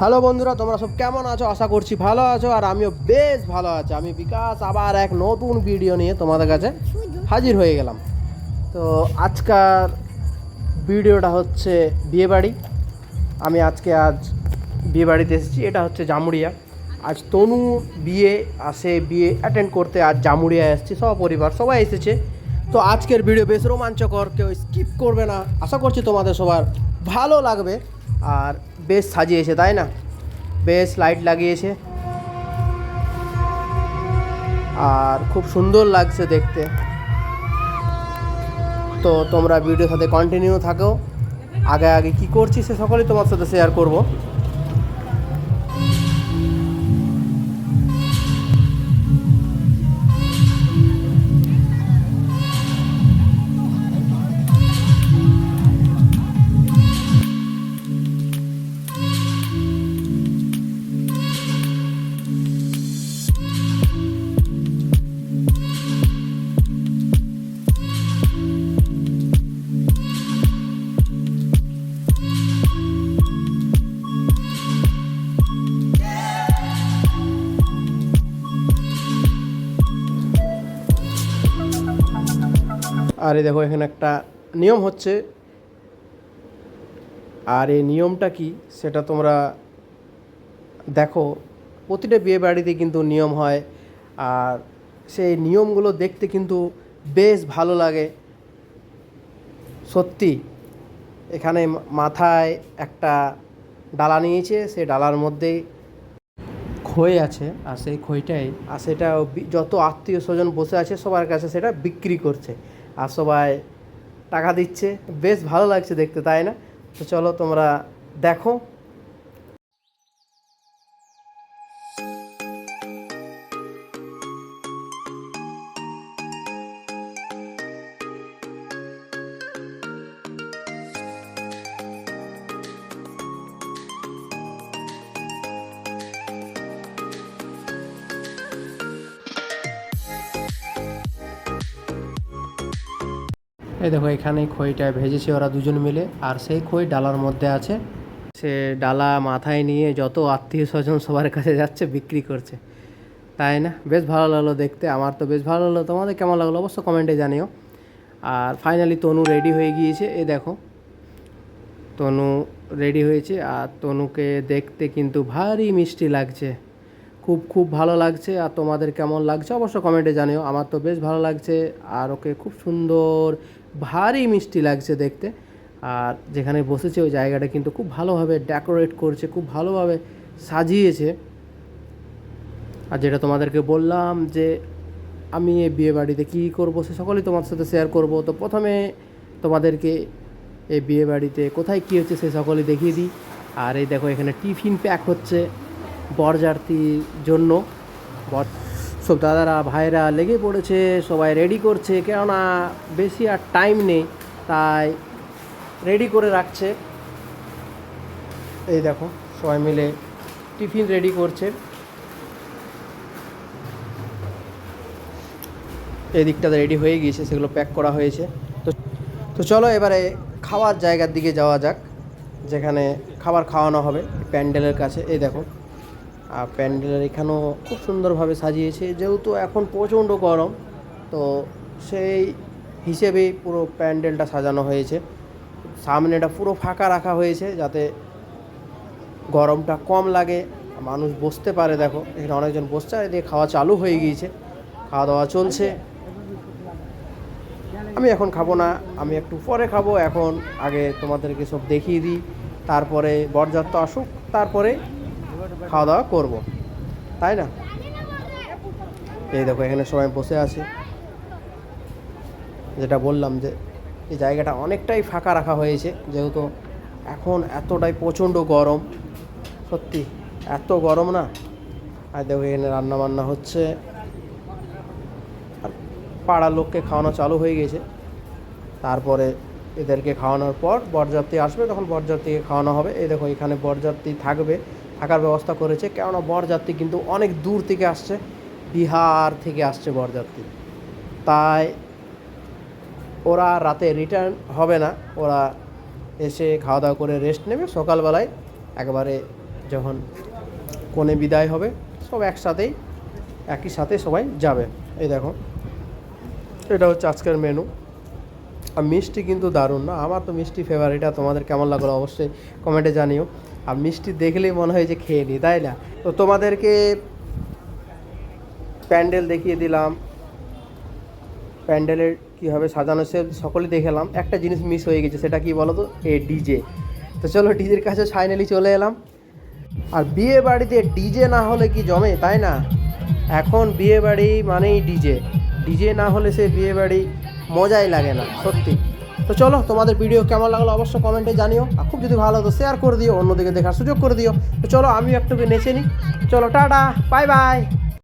Hello বন্ধুরা, তোমরা সব কেমন আছো? আশা করছি ভালো আছো আর আমিও বেশ ভালো আছি। আমি বিকাশ, আবার এক নতুন ভিডিও নিয়ে তোমাদের কাছে হাজির হয়ে গেলাম। তো আজকার ভিডিওটা হচ্ছে বিয়েবাড়ি। আমি আজকে আজ বিয়েবাড়িতে এসেছি। এটা হচ্ছে জামুড়িয়া। আজ তনু বিয়ে আসে বিয়ে অ্যাটেন্ড করতে আজ জামুড়িয়া এসেছি। সব পরিবার সবাই এসেছে। তো আজকের ভিডিও বেশ রোমাঞ্চকর, কেউ স্কিপ করবে না। আশা করছি তোমাদের সবার ভালো লাগবে। আর বেশ সাজিয়েছে, তাই না? বেশ লাইট লাগিয়েছে। আর খুব সুন্দর লাগছে দেখতে। তো তোমরা ভিডিওর সাথে কন্টিনিউ থাকো। আগে আগে কি করছি সে সকলেই তোমার সাথে শেয়ার করব। আর এই দেখো, এখানে একটা নিয়ম হচ্ছে। আর এই নিয়মটা কি? সেটা তোমরা দেখো। প্রতিটা বিয়ে বাড়িতে কিন্তু নিয়ম হয়। আর সেই নিয়মগুলো দেখতে কিন্তু বেশ ভালো লাগে। সত্যি, এখানে মাথায় একটা ডালা নিয়েছে, সেই ডালার মধ্যেই খই আছে। আর সেই খইটাই, আর সেটা যত আত্মীয় স্বজন বসে আছে, সবার কাছে সেটা বিক্রি করছে। আর সবাই টাকা দিচ্ছে। বেশ ভালো লাগছে দেখতে তাই না? তো চলো তোমরা দেখো। এই দেখো এখানে খইটা ভেজেছে ওরা দুজন মিলে, আর সেই খই ডালার মধ্যে আছে। সে ডালা মাথায় নিয়ে যত আত্মীয় স্বজন সবার কাছে যাচ্ছে, বিক্রি করছে। তাই না? বেশ ভালো লাগল দেখতে। আমার তো বেশ ভালো লাগল। তোমাদের কেমন লাগল অবশ্য কমেন্টে জানিও। আর ফাইনালি তনু রেডি হয়ে গিয়েছে। এ দেখো, তনু রেডি হয়েছে। আর তনুকে দেখতে কিন্তু ভারী মিষ্টি লাগছে। খুব খুব ভালো লাগছে। আর তোমাদের কেমন লাগছে অবশ্য কমেন্টে জানিও। আমার তো বেশ ভালো লাগছে। আর ওকে খুব সুন্দর ভারী মিষ্টি লাগছে দেখতে। আর যেখানে বসেছে ওই জায়গাটা কিন্তু খুব ভালোভাবে ডেকোরেট করছে, খুব ভালোভাবে সাজিয়েছে। আর যেটা তোমাদেরকে বললাম যে, আমি এই বিয়ে বাড়িতে কী করব সে সকলেই তোমার সাথে শেয়ার করব। তো প্রথমে তোমাদেরকে এই বিয়ে বাড়িতে কোথায় কী হচ্ছে সে সকলেই দেখিয়ে দিই। আর এই দেখো এখানে টিফিন প্যাক হচ্ছে বরযাত্রীর জন্য। বর সব দাদারা ভাইরা লেগে পড়েছে, সবাই রেডি করছে, কেননা বেশি আর টাইম নেই, তাই রেডি করে রাখছে। এই দেখো, সবাই মিলে টিফিন রেডি করছে। এই দিকটাতে রেডি হয়ে গিয়েছে, সেগুলো প্যাক করা হয়েছে। তো তো চলো এবারে খাওয়ার জায়গার দিকে যাওয়া যাক, যেখানে খাবার খাওয়ানো হবে, প্যান্ডেলের কাছে। এই দেখো আর প্যান্ডেলের এখানেও খুব সুন্দরভাবে সাজিয়েছে, যেহেতু এখন প্রচণ্ড গরম, তো সেই হিসেবেই পুরো প্যান্ডেলটা সাজানো হয়েছে। সামনেটা পুরো ফাঁকা রাখা হয়েছে যাতে গরমটা কম লাগে, মানুষ বসতে পারে, দেখো, এখানে অনেকজন বসছে, আর এদিকে খাওয়া চালু হয়ে গিয়েছে খাওয়া দাওয়া চলছে। আমি এখন খাব না, আমি একটু পরে খাব, এখন আগে তোমাদেরকে সব দেখিয়ে দিই, তারপরে বরযাত্রা আসুক, তারপরে খাওয়া দাওয়া করব। তাই না? এই দেখো, এখানে সবাই বসে আছে। যেটা বললাম যে, এই জায়গাটা অনেকটাই ফাঁকা রাখা হয়েছে, যেহেতু এখন এতটাই প্রচণ্ড গরম। সত্যি, এত গরম না? আর দেখো, এখানে রান্না বান্না হচ্ছে। আর পাড়ার লোককে খাওয়ানো চালু হয়ে গেছে। তারপরে এদেরকে খাওয়ানোর পর বরযাত্রী আসবে, তখন বরযাত্রীকে খাওয়ানো হবে। এই দেখো, এখানে বরযাত্রী থাকবে। থাকার ব্যবস্থা করেছে, কেননা বরযাত্রী কিন্তু অনেক দূর থেকে আসছে, বিহার থেকে আসছে বরযাত্রী। তাই ওরা রাতে রিটার্ন হবে না, ওরা এসে খাওয়া দাওয়া করে রেস্ট নেবে, সকালবেলায় একবারে যখন কোণে বিদায় হবে, সব একসাথেই, একই সাথে সবাই যাবে। এই দেখো, এটা হচ্ছে আজকের মেনু আর মিষ্টি কিন্তু দারুণ না, আমার তো মিষ্টি ফেভারিট আর তোমাদের কেমন লাগল অবশ্যই কমেন্টে জানিও। আর মিষ্টি দেখলেই মনে হয় যে খেয়ে নিই তাই না? তো তোমাদেরকে প্যান্ডেল দেখিয়ে দিলাম। প্যান্ডেলের কীভাবে সাজানো সে সকলে দেখালাম। একটা জিনিস মিস হয়ে গেছে, সেটা কি বলো তো এ ডিজে। তো চলো ডিজের কাছে ফাইনালি চলে এলাম। আর বিয়ে বাড়িতে ডিজে না হলে কি জমে, তাই না? এখন বিয়ে বাড়ি মানেই ডিজে। ডিজে না হলে সে বিয়ে বাড়ি মজাই লাগে না, সত্যি। তো চলো, তোমাদের ভিডিও কেমন লাগল অবশ্যই কমেন্টে জানিও। আর খুব যদি ভালো হতো শেয়ার করে দিও, অন্যদিকে দেখার সুযোগ করে দিও। তো চলো, আমিও একটু নেচে নিই। চলো, টাটা বাই বাই